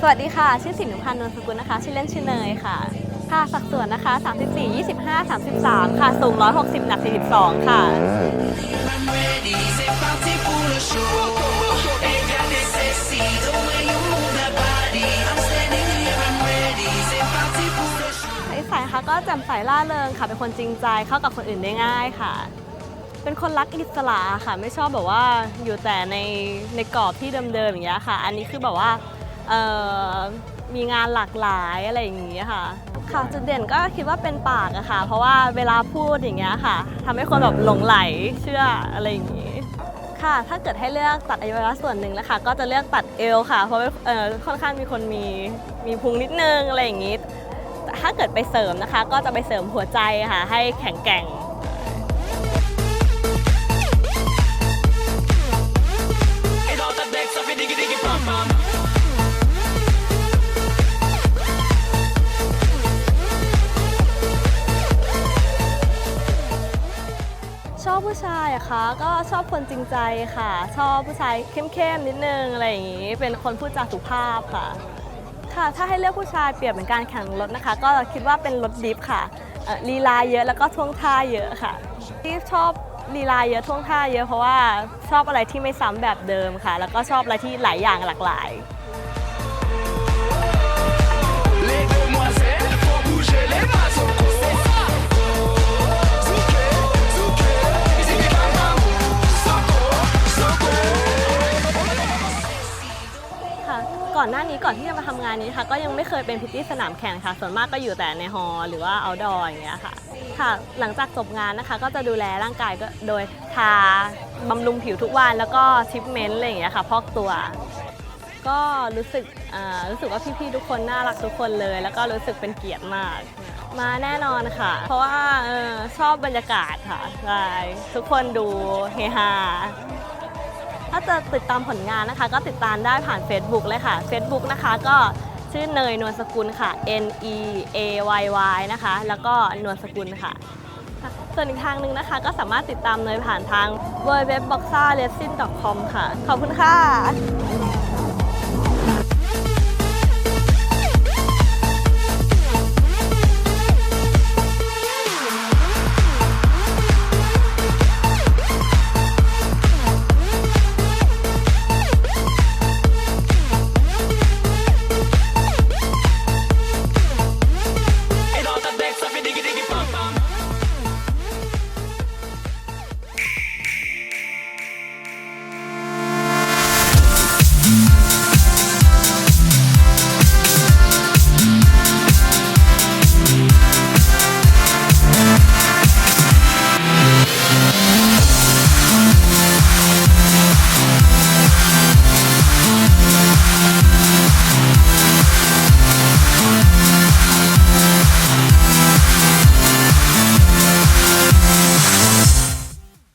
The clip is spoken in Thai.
สวัสดีค่ะ ชื่อสินนุพันธ์นนสกุลนะคะ ชื่อเล่นชื่อเนยค่ะ ค่ะสัดส่วนนะคะ 34 25 33 ค่ะ สูง 160 หนัก 42 ค่ะ I'm ready, c'est parti pour le show. Regardez sexy, the way you move that body. I'm standing here, I'm ready, c'est parti pour le show. นิสัยค่ะก็แจ่มใสล่าเริงค่ะ เป็นคนจริงใจเข้ากับคนอื่นได้ง่ายค่ะ เป็นคนรักอิสระค่ะ ไม่ชอบแบบว่าอยู่แต่ในในกรอบที่เดิมๆอย่างเงี้ยค่ะ อันนี้คือแบบว่า มีงานหลากหลายอะไรอย่างเงี้ยค่ะ ค่ะจุดเด่นก็คิดว่าเป็นปากอะค่ะ เพราะว่าเวลาพูดอย่างเงี้ยค่ะทำให้คนแบบหลงไหลเชื่ออะไรอย่างงี้ค่ะ ถ้าเกิดให้เลือกตัดอวัยวะส่วนหนึ่งนะคะ ก็จะเลือกตัดเอวค่ะ เพราะว่าเอ่อค่อนข้างมีคนมีมีพุงนิดนึงอะไรอย่างงี้แต่ถ้าเกิดไปเสริมนะคะ ก็จะไปเสริมหัวใจค่ะ ให้แข็งแกร่ง ผู้ชายอะคะก็ชอบคนจริงใจค่ะ ชอบผู้ชายเข้มๆนิดนึงอะไรอย่างนี้ เป็นคนพูดจาสุภาพค่ะ ค่ะถ้าให้เลือกผู้ชายเปรียบเหมือนการแข่งรถนะคะ ก็คิดว่าเป็นรถดิฟค่ะลีลาเยอะแล้วก็ท่วงท่าเยอะค่ะที่ชอบลีลาเยอะท่วงท่าเยอะเพราะว่าชอบอะไรที่ไม่ซ้ำแบบเดิมค่ะ แล้วก็ชอบอะไรที่หลายอย่างหลากหลาย ก่อนหน้านี้ก่อนที่จะมาทำงานนี้ค่ะ ก็ยังไม่เคยเป็นพิตตี้สนามแข่งค่ะ ส่วนมากก็อยู่แต่ในฮอล์หรือว่าเอาดออย่างเงี้ยค่ะ ค่ะ หลังจากจบงานนะคะ ก็จะดูแลร่างกายก็โดยทาบำรุงผิวทุกวันแล้วก็ทริปเมนต์อะไรอย่างเงี้ยค่ะ พอกตัว ก็รู้สึกอ่ารู้สึกว่าพี่ๆทุกคนน่ารักทุกคนเลย แล้วก็รู้สึกเป็นเกียรติมากมาแน่นอนค่ะ เพราะว่าออชอบบรรยากาศค่ะใช่ทุกคนดูเฮฮา ถ้าจะติดตามผลงานนะคะ ก็ติดตามได้ผ่าน Facebook เลยค่ะ Facebook นะคะก็ชื่อเนยนวลสกุลค่ะ N E A Y Y นะคะ แล้วก็นวลสกุลค่ะ ส่วนอีกทางหนึ่งนะคะ ก็สามารถติดตามเนยผ่านทาง w w w b o x a r e s i n c o m ค่ะ ขอบคุณค่ะ